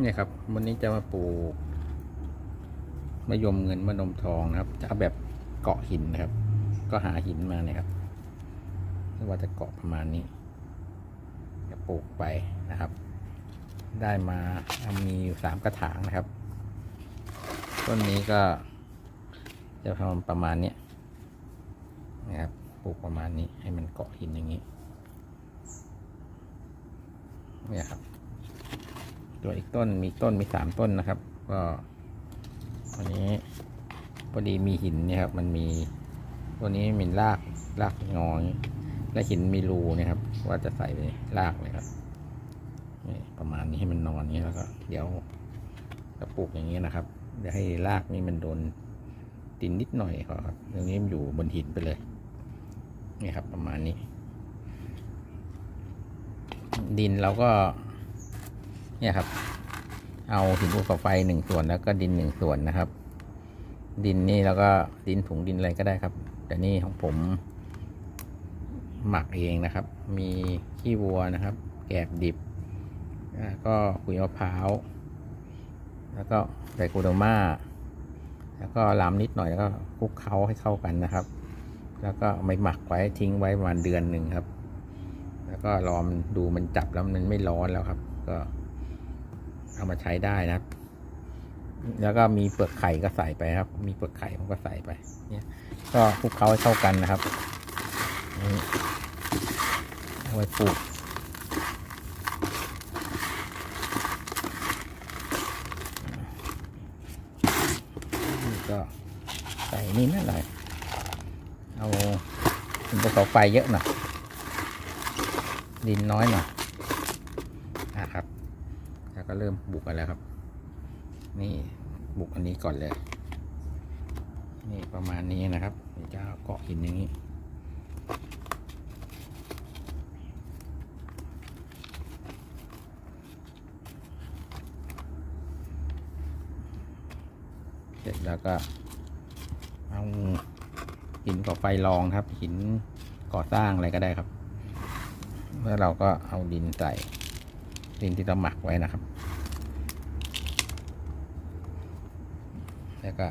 เนี่ยครับ วันนี้จะมาปลูกมะยมเงินมะนมทองนะครับ จะเอาแบบเกาะหินนะครับ ก็หาหินมาเนี่ยครับไม่ว่าจะเกาะประมาณนี้จะปลูกไปนะครับ ได้มามีอยู่สามกระถางนะครับ ต้นนี้ก็จะทำประมาณนี้นะครับปลูกประมาณนี้ให้มันเกาะหินอย่างนี้เนี่ยครับ ตัวอีกต้นมีต้นมีสามต้นนะครับ ก็วันนี้พอดีมีหินเนี่ยครับ มันมีตัวนี้มีรากรากงอยและหินมีรูเนี่ยครับ ว่าจะใส่ไปรากเลยครับประมาณนี้ให้มันนอนนี้แล้วก็ เดี๋ยวจะปลูกอย่างนี้นะครับเดี๋ยวให้รากนี้มันโดนดินนิดหน่อยครับตรงนี้มันอยู่บนหินไปเลยนี่ครับ ประมาณนี้ ดินเราก็ เนี่ยครับ เอาหินภูเขาไฟหนึ่งส่วนแล้วก็ดินหนึ่งส่วนนะครับ ดินนี่แล้วก็ดินถุงดินอะไรก็ได้ครับ แต่นี่ของผม หมักเองนะครับ มีขี้วัวนะครับ แกบดิบแล้วก็ขุยมะพร้าว แล้วก็ไดโคโดมาแล้วก็ลามนิดหน่อยแล้วก็คลุกเคล้าให้เข้ากันนะครับ แล้วก็ไม่หมักไว้ทิ้งไว้ประมาณเดือนหนึ่งครับ แล้วก็รอมนดูมันจับแล้วมันไม่ร้อนแล้วครับ ก็ เอามาใช้ได้นะครับ แล้วก็มีเปลือกไข่ก็ใส่ไปครับ มีเปลือกไข่ผมก็ใส่ไป เนี่ย ก็คลุกเคล้าให้เข้ากันนะครับนี่เอาไว้ปลูกนี่ก็ใส่นี่นั่นหน่อยเอาเป็นภูเขาไฟเยอะหน่อยดินน้อยหน่อย ก็เริ่มบุกกันแล้วครับ นี่บุกอันนี้ก่อนเลย นี่ประมาณนี้นะครับเดี๋ยวจะเอาเกาะหินอย่างนี้เสร็จแล้วก็เอาหินก่อไฟรองครับ หินก่อสร้างอะไรก็ได้ครับ แล้วเราก็เอาดินใส่ดินที่เราหมักไว้นะครับ แล้วก็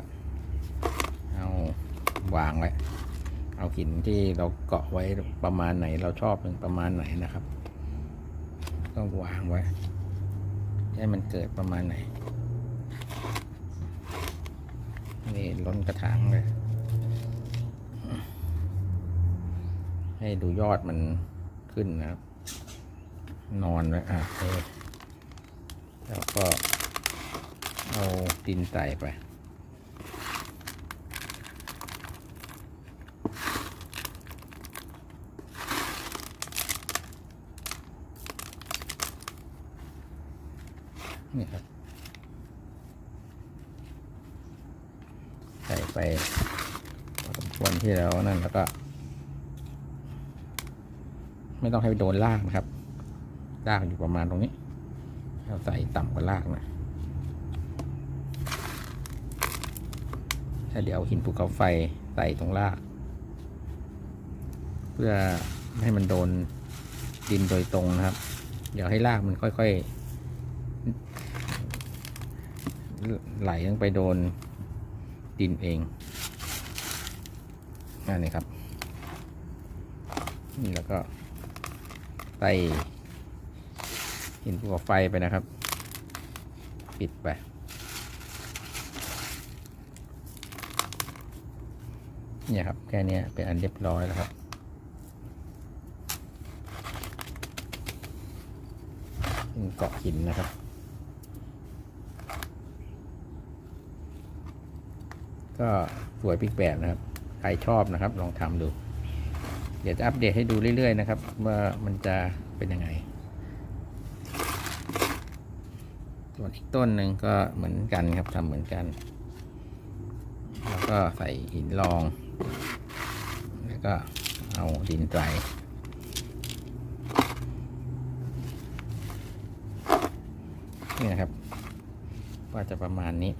เอาวางไว้ เอาหินที่เราเกาะไว้ประมาณไหน เราชอบเป็นประมาณไหนนะครับต้องวางไว้ ให้มันเกิดประมาณไหน นี่ล้นกระถางเลย ให้ดูยอดมันขึ้นนะครับ นอนไว้อะแล้วก็เอาดินใส่ไป นี่ครับ ใส่ไปพอสมควรที่แล้วนั่นแล้วก็ ไม่ต้องให้โดนรากนะครับรากอยู่ประมาณตรงนี้เราใส่ต่ำกว่ารากนะถ้าเดี๋ยวเอาหินภูเขาไฟใส่ตรงราก เพื่อไม่ให้มันโดนดินโดยตรงนะครับ เดี๋ยวให้รากมันค่อยๆ ไหลลงไปโดนดินเองนั่นนี่ครับ นี่แล้วก็ ใส่หินภูเขาไฟไปนะครับ ปิดไป เนี่ยครับ แค่นี้เป็นอันเรียบร้อยแล้วครับเป็นเกาะหินนะครับก็สวยปีกแบบนะครับ ใครชอบนะครับ ลองทำดู เดี๋ยวจะอัปเดตให้ดูเรื่อยๆนะครับ ว่ามันจะเป็นยังไง ส่วนอีกต้นหนึ่งก็เหมือนกันครับทำเหมือนกัน แล้วก็ใส่หินรอง แล้วก็เอาดินใส่นี่นะครับว่าจะประมาณนี้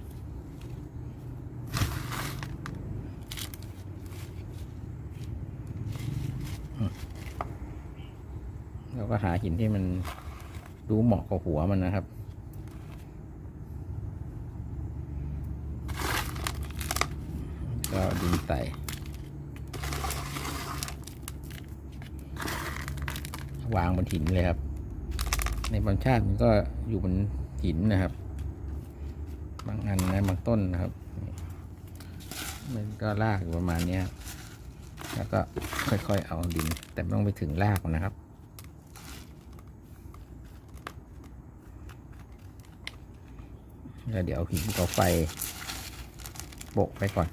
เราก็หาหินที่มันดูเหมาะกับหัวมันนะครับ ก็ดินไตวางบนหินเลยครับ ในบางชาติมันก็อยู่บนหินนะครับ บางอันนะบางต้นนะครับ มันก็ลากอยู่ประมาณนี้แล้วก็ค่อยๆเอาดิน แต่ไม่ต้องไปถึงลากนะครับ แล้วเดี๋ยวหินเขาไฟโบกไปก่อน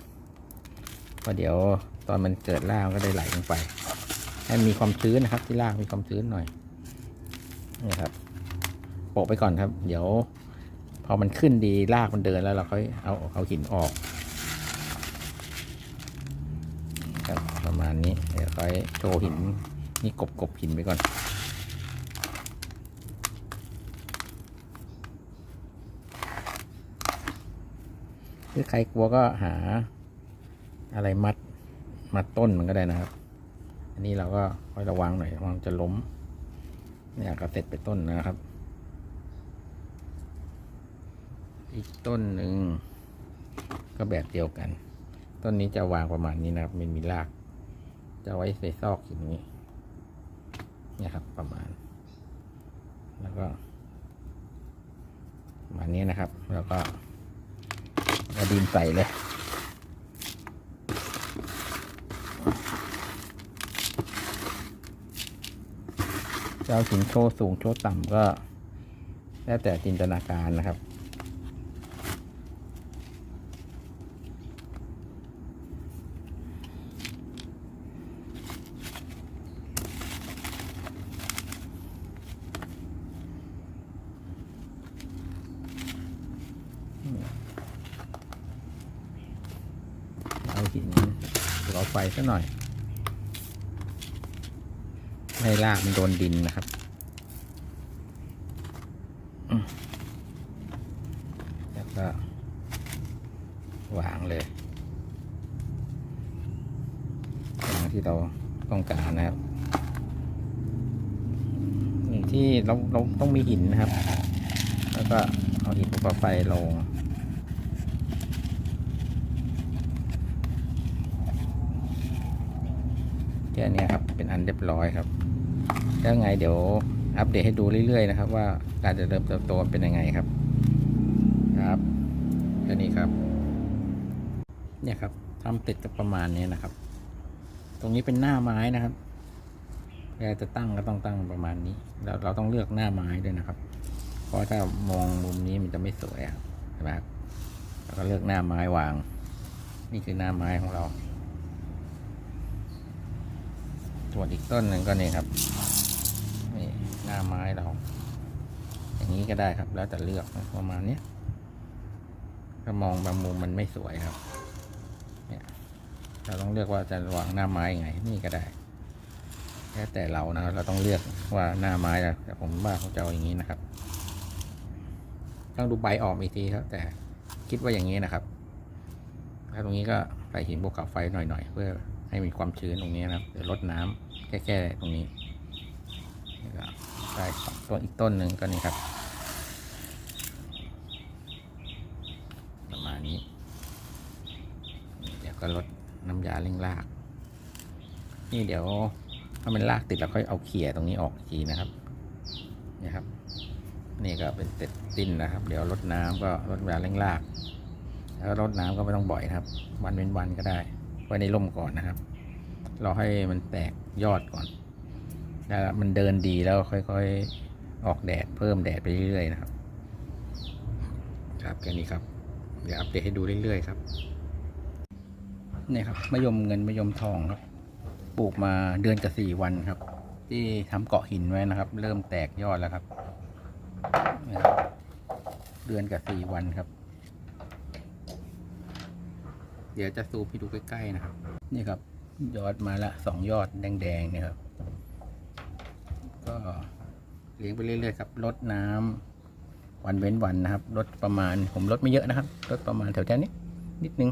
เพราะเดี๋ยวตอนมันเกิดรากก็ได้ไหลลงไป ให้มีความชื้นนะครับ ที่รากมีความชื้นหน่อยนี่ครับโปะไปก่อนครับ เดี๋ยว พอมันขึ้นดีรากมันเดินแล้วเราค่อยเอาเอาหินออกครับประมาณนี้เดี๋ยวค่อยโชว์หินนี่กบกบหินไปก่อน รือใครกลัวก็หาอะไรมัดมัดต้นมันก็ได้นะครับ อันนี้เราก็คอยระวังหน่อยระวังจะล้ม เนี่ยก็เสร็จไปต้นนะครับ อีกต้นหนึ่งก็แบบเดียวกัน ต้นนี้จะวางประมาณนี้นะครับมันมีราก จะไว้ใส่ซอกอย่างนี้ เนี่ยครับประมาณ แล้วก็ประมาณนี้นะครับ แล้วก็ เอาดินใส่เลยจะเอาถินโชว์สูงโชว์ต่ำก็ แล้วแต่จินตนาการนะครับ เอาหินภูเขา ไฟซะหน่อยให้รากมันโดนดินนะครับแล้วก็วางเลยอย่างที่เราต้องการนะครับที่เราเราต้องมีหินนะครับ แล้วก็เอาหินภูเขาไฟลง ค่นี้ครับเป็นอันเรียบร้อยครับแล้วไงเดี๋ยวอัปเดตให้ดูเรื่อยๆนะครับ ว่าการจะเริ่มเติบโตเป็นยังไงครับ ครับแค่นี้ครับ เนี่ยครับทำติดกับประมาณนี้นะครับ ตรงนี้เป็นหน้าไม้นะครับเวลาจะตั้งก็ต้องตั้งประมาณนี้ แล้วเราต้องเลือกหน้าไม้ด้วยนะครับ เพราะถ้ามองมุมนี้มันจะไม่สวยอะใช่ไหมครับเราก็เลือกหน้าไม้วาง นี่คือหน้าไม้ของเรา ส่วนอีกต้นหนึ่งก็นี่ครับนี่หน้าไม้เรา อย่างนี้ก็ได้ครับ แล้วแต่เลือกประมาณนี้ถ้ามองบางมุมมันไม่สวยครับ เนี่ยเราต้องเลือกว่าจะวางหน้าไม้ยังไงนี่ก็ได้แล้วแต่เรานะเราต้องเลือกว่าหน้าไม้อะแต่ผมว่าเขาจะเอาอย่างนี้นะครับ ต้องดูใบออกอีกทีครับ แต่คิดว่าอย่างนี้นะครับแล้วตรงนี้ก็ใส่หินภูเขาไฟหน่อยๆเพื่อ ให้มีความชื้นตรงนี้นะครับเดี๋ยวลดน้ำแค่ๆตรงนี้นี่ก็ได้สองต้นอีกต้นหนึ่งก็นี่ครับ ประมาณนี้ เดี๋ยวก็ลดน้ำยาเร่งราก นี่เดี๋ยวถ้ามันรากติดเราค่อยเอาเขี่ยตรงนี้ออกทีนะครับนี่ครับ นี่ก็เป็นเสร็จสิ้นนะครับ เดี๋ยวลดน้ำก็ลดน้ำยาเร่งราก แล้วลดน้ำก็ไม่ต้องบ่อยครับ วันเว้นวันก็ได้ ไว้ในร่มก่อนนะครับ เราให้มันแตกยอดก่อนแล้วมันเดินดีแล้วค่อยๆออกแดดเพิ่มแดดไปเรื่อยๆนะครับ ครับแค่นี้ครับ เดี๋ยวอัปเดตให้ดูเรื่อยๆครับนี่ครับมะยมเงินมะยมทองครับ ปลูกมาเดือนกับสี่วันครับ ที่ทำเกาะหินไว้นะครับ เริ่มแตกยอดแล้วครับนี่ครับเดือนกับสี่วันครับ เดี๋ยวจะซูมให้ดูใกล้ๆนะครับ นี่ครับ ยอดมาละสองยอดแดงๆเนี่ยครับ ก็เลี้ยงไปเรื่อยๆครับลดน้ำวันเว้นวันนะครับลดประมาณผมลดไม่เยอะนะครับลดประมาณแถวๆนี้ นิดนึง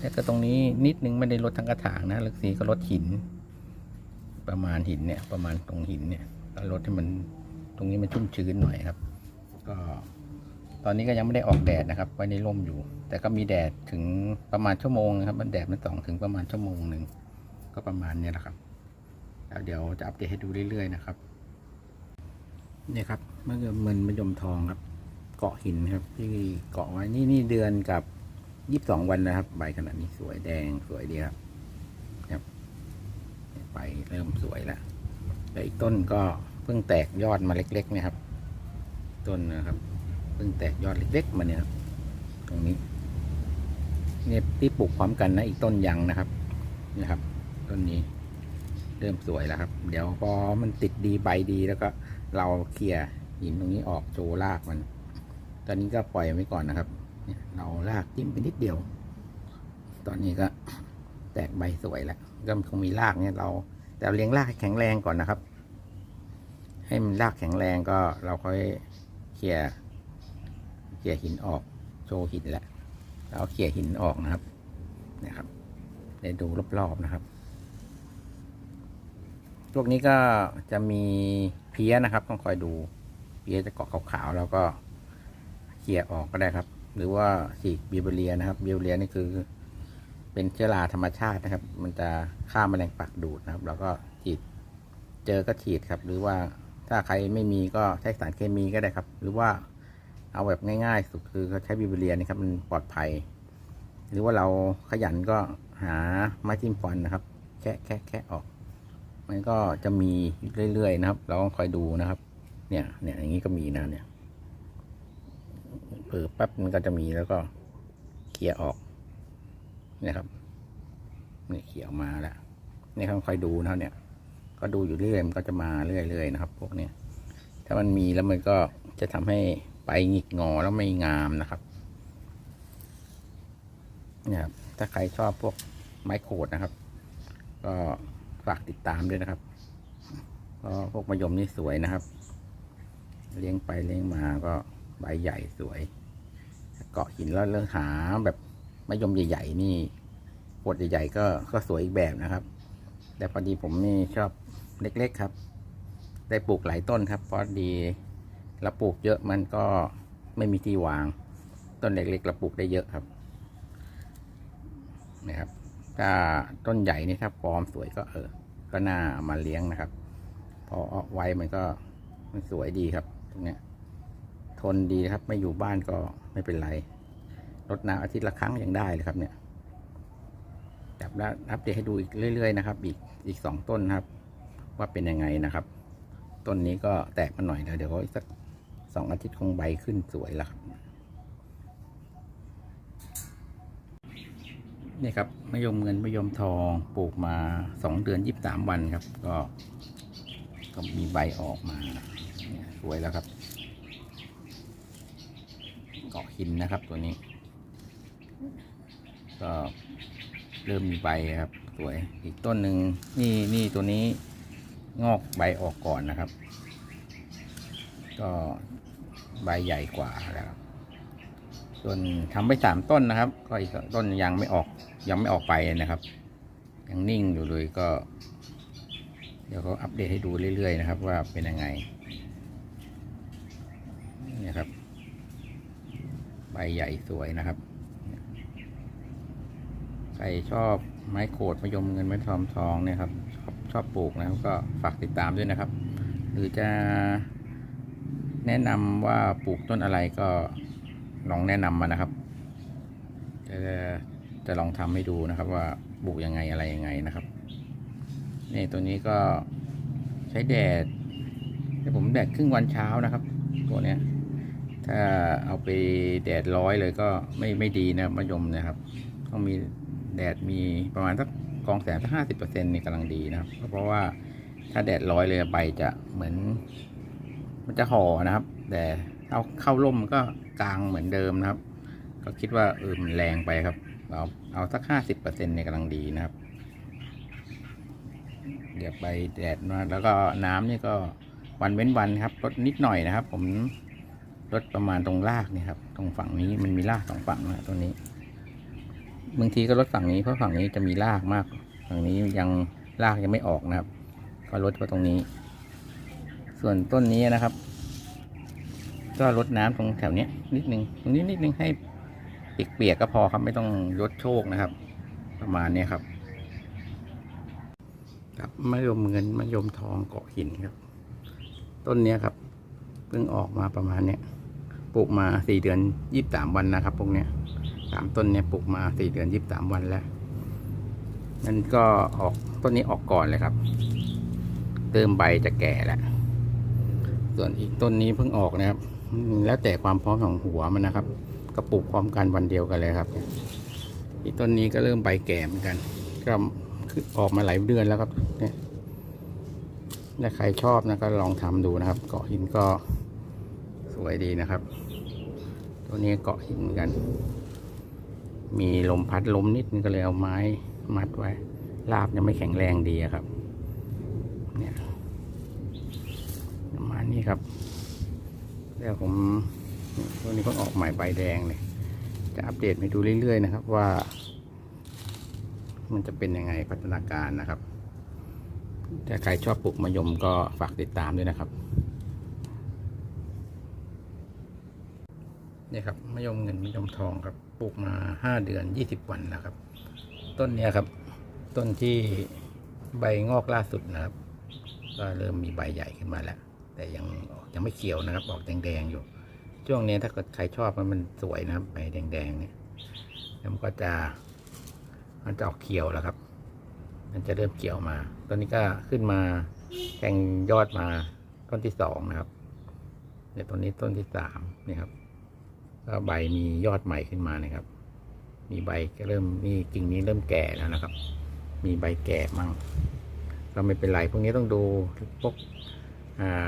แล้วก็ตรงนี้นิดนึงไม่ได้ลดทั้งกระถางนะลักสีก็ลดหิน ประมาณหินเนี่ย ประมาณตรงหินเนี่ยก็ลดให้มันตรงนี้มันชุ่มชื้นหน่อยครับ ก็ตอนนี้ก็ยังไม่ได้ออกแดดนะครับ ไว้ในร่มอยู่ แต่ก็มีแดดถึงประมาณชั่วโมงนะครับ มันแดดมันส่องถึงประมาณชั่วโมงหนึ่งก็ประมาณนี้แหละครับแล้วเดี๋ยวจะอัปเดตให้ดูเรื่อยๆนะครับเนี่ยครับมะเขือเมินมะยมทองครับ เกาะหินครับ ที่เกาะไว้นี่นี่เดือนกับยี่สิบสองวันนะครับใบขนาดนี้สวยแดงสวยดีครับครับใบเริ่มสวยแล้วแล้วอีกต้นก็เพิ่งแตกยอดมาเล็กๆเนี่ยครับ ต้นนะครับเพิ่งแตกยอดเล็กๆมาเนี่ยครับตรงนี้ เนี่ยที่ปลูกพร้อมกันนะอีกต้นยังนะครับนะครับ ต้นนี้เริ่มสวยแล้วครับ เดี๋ยวพอมันติดดีใบดีแล้วก็ เราเคลียร์หินตรงนี้ออกโจรากมัน ตอนนี้ก็ปล่อยไว้ก่อนนะครับเนี่ยเราลากจิ้มไปนิดเดียว ตอนนี้ก็แตกใบสวยแล้วก็คงมีรากเนี่ยเรา แต่เราเลี้ยงรากแข็งแรงก่อนนะครับ ให้มันรากแข็งแรงก็เราค่อยเคลียร์เคลียร์หินออกโชว์หินแหล้ว เราเคลียหินออกนะครับนี่ยครับได้ดูรอบๆนะครับ พวกนี้ก็จะมีเพี้ยนะครับ ต้องคอยดูเพี้ยจะเกาะขาวๆแล้วก็เคลียออกก็ได้ครับ หรือว่าฉีบิวเบเรียนะครับบิวเบเรียนี่คือเป็นเชื้อราธรรมชาตินะครับ มันจะฆ่าแมลงปักดูดนะครับ แล้วก็ฉีดเจอก็ฉีดครับ หรือว่าถ้าใครไม่มีก็ใช้สารเคมีก็ได้ครับ หรือว่า เอาแบบง่ายๆสุดคือเขาใช้บิวเบเรียนะครับ มันปลอดภัย หรือว่าเราขยันก็หาไม้จิ้มฟันนะครับ แค่แค่แค่ออก มันก็จะมีเรื่อยๆนะครับ เราต้องคอยดูนะครับ เนี่ยเนี่ยอย่างนี้ก็มีนะเนี่ยเผลอแป๊บมันก็จะมีแล้วก็เคลียร์ออกเนี่ยครับนี่เขียวมาแล้วนี่ครับคอยดูนะครับเนี่ย ก็ดูอยู่เรื่อยมันก็จะมาเรื่อยๆนะครับ พวกเนี้ยถ้ามันมีแล้วมันก็จะทำให้ ไปหงิกงอแล้วไม่งามนะครับเนี่ยครับ ถ้าใครชอบพวกไม้โขดนะครับ ก็ฝากติดตามด้วยนะครับก็พวกมะยมนี่สวยนะครับ เลี้ยงไปเลี้ยงมาก็ใบใหญ่สวย เกาะหินแล้วเรื่องหาแบบมะยมใหญ่ๆนี่ปวดใหญ่ๆก็ก็สวยอีกแบบนะครับ แต่พอดีผมนี่ชอบเล็กๆครับ ได้ปลูกหลายต้นครับ พอดี เราปลูกเยอะมันก็ไม่มีที่วาง ต้นเล็กๆเราปลูกได้เยอะครับนะครับ ถ้าต้นใหญ่นี่ถ้าฟอร์มสวยก็เออ ก็น่ามาเลี้ยงนะครับ พอออกไว้มันก็มันสวยดีครับ ตรงเนี้ย ทนดีครับ ไม่อยู่บ้านก็ไม่เป็นไรรดน้ำอาทิตย์ละครั้งยังได้เลยครับเนี่ยจับแล้วอัปเดตให้ดูอีกเรื่อย ๆ นะครับ อีกอีกสองต้นครับ ว่าเป็นยังไงนะครับ ต้นนี้ก็แตกมาหน่อยแล้วเดี๋ยวอีกสัก สองอาทิตย์คงใบขึ้นสวยแล้วครับนี่ครับมะยมเงินมะยมทองปลูกมาสองเดือนยี่สิบสามวันครับ ก็ ก็มีใบออกมาสวยแล้วครับเกาะหินนะครับตัวนี้ ก็เริ่มมีใบครับ สวยอีกต้นหนึ่งนี่นี่ตัวนี้งอกใบออกก่อนนะครับ ก็ ใบใหญ่กว่าแล้วครับ ส่วนทำไปสามต้นนะครับ ก็อีกต้นยังไม่ออก ยังไม่ออกไปนะครับ ยังนิ่งอยู่เลยก็ เดี๋ยวเขาอัปเดตให้ดูเรื่อยๆนะครับ ว่าเป็นยังไงนี่ครับ ใบใหญ่สวยนะครับใครชอบไม้โขดมะยมเงินไม้ทองทองเนี่ยครับชอบชอบปลูกนะครับ ก็ฝากติดตามด้วยนะครับ หรือจะ แนะนำว่าปลูกต้นอะไรก็ลองแนะนำมานะครับจะจะลองทำให้ดูนะครับ ว่าปลูกยังไงอะไรยังไงนะครับนี่ตัวนี้ก็ใช้แดดแต่ผมแดดครึ่งวันเช้านะครับ ตัวเนี้ย ถ้าเอาไปแดดร้อยเลยก็ไม่ไม่ดีนะมะยมนะครับ ต้องมีแดดมีประมาณสักกองแสงสักห้าสิบเปอร์เซ็นต์นี่กำลังดีนะครับ เพราะว่าถ้าแดดร้อยเลยใบจะเหมือน มันจะห่อนะครับ แต่เอาเข้าร่มมันก็กลางเหมือนเดิมนะครับ ก็คิดว่าเออมันแรงไปครับเอาเอาสักห้าสิบเปอร์เซ็นต์นี่กำลังดีนะครับ เดี๋ยวไปแดดมาแล้วก็น้ำนี่ก็วันเว้นวันครับลดนิดหน่อยนะครับ ผมลดประมาณตรงรากนี่ครับ ตรงฝั่งนี้มันมีรากสองฝั่งนะตรงนี้บางทีก็ลดฝั่งนี้เพราะฝั่งนี้จะมีรากมาก ฝั่งนี้ยังรากยังไม่ออกนะครับ ก็ลดเฉพาะตรงนี้ ส่วนต้นนี้นะครับ ก็ลดน้ำตรงแถวเนี้ยนิดนึงตรงนี้นิดนึงให้เปียกๆก็พอครับไม่ต้องลดโชคนะครับ ประมาณนี้ครับ ครับมะยมเงินมะยมทองเกาะหินครับ ต้นเนี้ยครับเพิ่งออกมาประมาณเนี้ยปลูกมาสี่เดือนยี่สิบสามวันนะครับพวกเนี้ยสามต้นเนี้ยปลูกมาสี่เดือนยี่สิบสามวันแล้วนั่นก็ออกต้นนี้ออกก่อนเลยครับ เติมใบจะแก่แล้ว ส่วนอีกต้นนี้เพิ่งออกนะครับ แล้วแต่ความพร้อมของหัวมันนะครับก็ปลูกพร้อมกันวันเดียวกันเลยครับ อีกต้นนี้ก็เริ่มใบแก่เหมือนกัน ก็ออกมาหลายเดือนแล้วครับเนี่ยถ้าใครชอบนะก็ลองทำดูนะครับ เกาะหินก็สวยดีนะครับ ตัวนี้เกาะหินเหมือนกัน มีลมพัดลมนิดนึงก็เลยเอาไม้มัดไว้รากยังไม่แข็งแรงดีครับ เนี่ย นี้ครับแล้วผมตัวนี้เพิ่งออกใหม่ใบแดงเลยจะอัปเดตให้ดูเรื่อยๆนะครับว่า มันจะเป็นยังไงพัฒนาการนะครับถ้าใครชอบปลูกมะยมก็ฝากติดตามด้วยนะครับนี่ครับมะยมเงินมะยมทองครับปลูกมาห้าเดือนยี่สิบวันแล้วครับ ต้นเนี้ยครับ ต้นที่ใบงอกล่าสุดนะครับ ก็เริ่มมีใบใหญ่ขึ้นมาแล้ว แต่ยังยังไม่เขียวนะครับ ออกแดงๆอยู่ ช่วงนี้ถ้าเกิดใครชอบมันมันสวยนะครับใบแดงๆเนี่ยแล้วมันก็จะมันจะออกเขียวแล้วครับ มันจะเริ่มเขียวมา ตอนนี้ก็ขึ้นมาแทงยอดมาต้นที่สองนะครับเดี๋ยวต้นนี้ต้นที่สามนี่ครับก็ใบมียอดใหม่ขึ้นมานะครับ มีใบก็เริ่มนี่กิ่งนี้เริ่มแก่แล้วนะครับ มีใบแก่มั่งก็ไม่เป็นไรพวกนี้ต้องดูพวกอ่า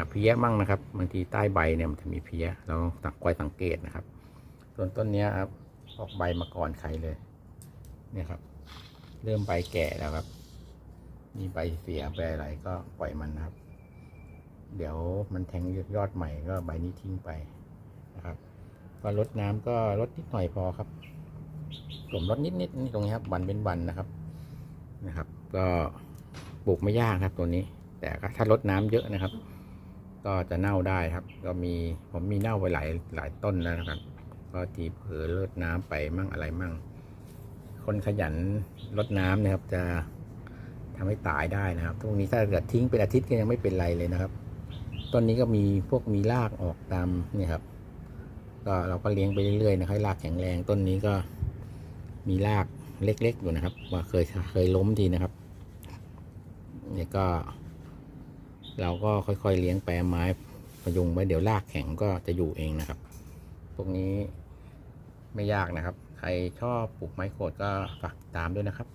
เพี้ยมั่งนะครับบางทีใต้ใบเนี่ยมันจะมีเพี้ยเราต้องคอยสังเกตนะครับ ส่วนต้นนี้ครับออกใบมาก่อนใครเลยเนี่ยครับ เริ่มใบแก่แล้วครับ มีใบเสียใบอะไรก็ปล่อยมันนะครับ เดี๋ยวมันแทงยอดใหม่ก็ใบนี้ทิ้งไปนะครับก็ลดน้ำก็ลดนิดหน่อยพอครับผมลดนิดนิดๆนี่ตรงนี้ครับวันเป็นวันนะครับนะครับ ก็ปลูกไม่ยากครับตัวนี้ แต่ถ้าลดน้ำเยอะนะครับ ก็จะเน่าได้ครับ ก็มีผมมีเน่าไปหลายหลายต้นแล้วนะครับ ก็ทีเผลอลดน้ำไปมั่งอะไรมั่ง คนขยันลดน้ำนะครับ จะทำให้ตายได้นะครับตรงนี้ถ้าเกิดทิ้งเป็นอาทิตย์ก็ยังไม่เป็นไรเลยนะครับต้นนี้ก็มีพวกมีรากออกตามนี่ครับ ก็เราก็เลี้ยงไปเรื่อยๆนะครับให้รากแข็งแรงต้นนี้ก็มีรากเล็กๆอยู่นะครับ ว่าเคยเคยล้มทีนะครับเนี่ยก็ เราก็ค่อยๆเลี้ยงแปรไม้พยุงไว้เดี๋ยวรากแข็งก็จะอยู่เองนะครับ พวกนี้ไม่ยากนะครับ ใครชอบปลูกไม้โขดก็ฝากตามด้วยนะครับ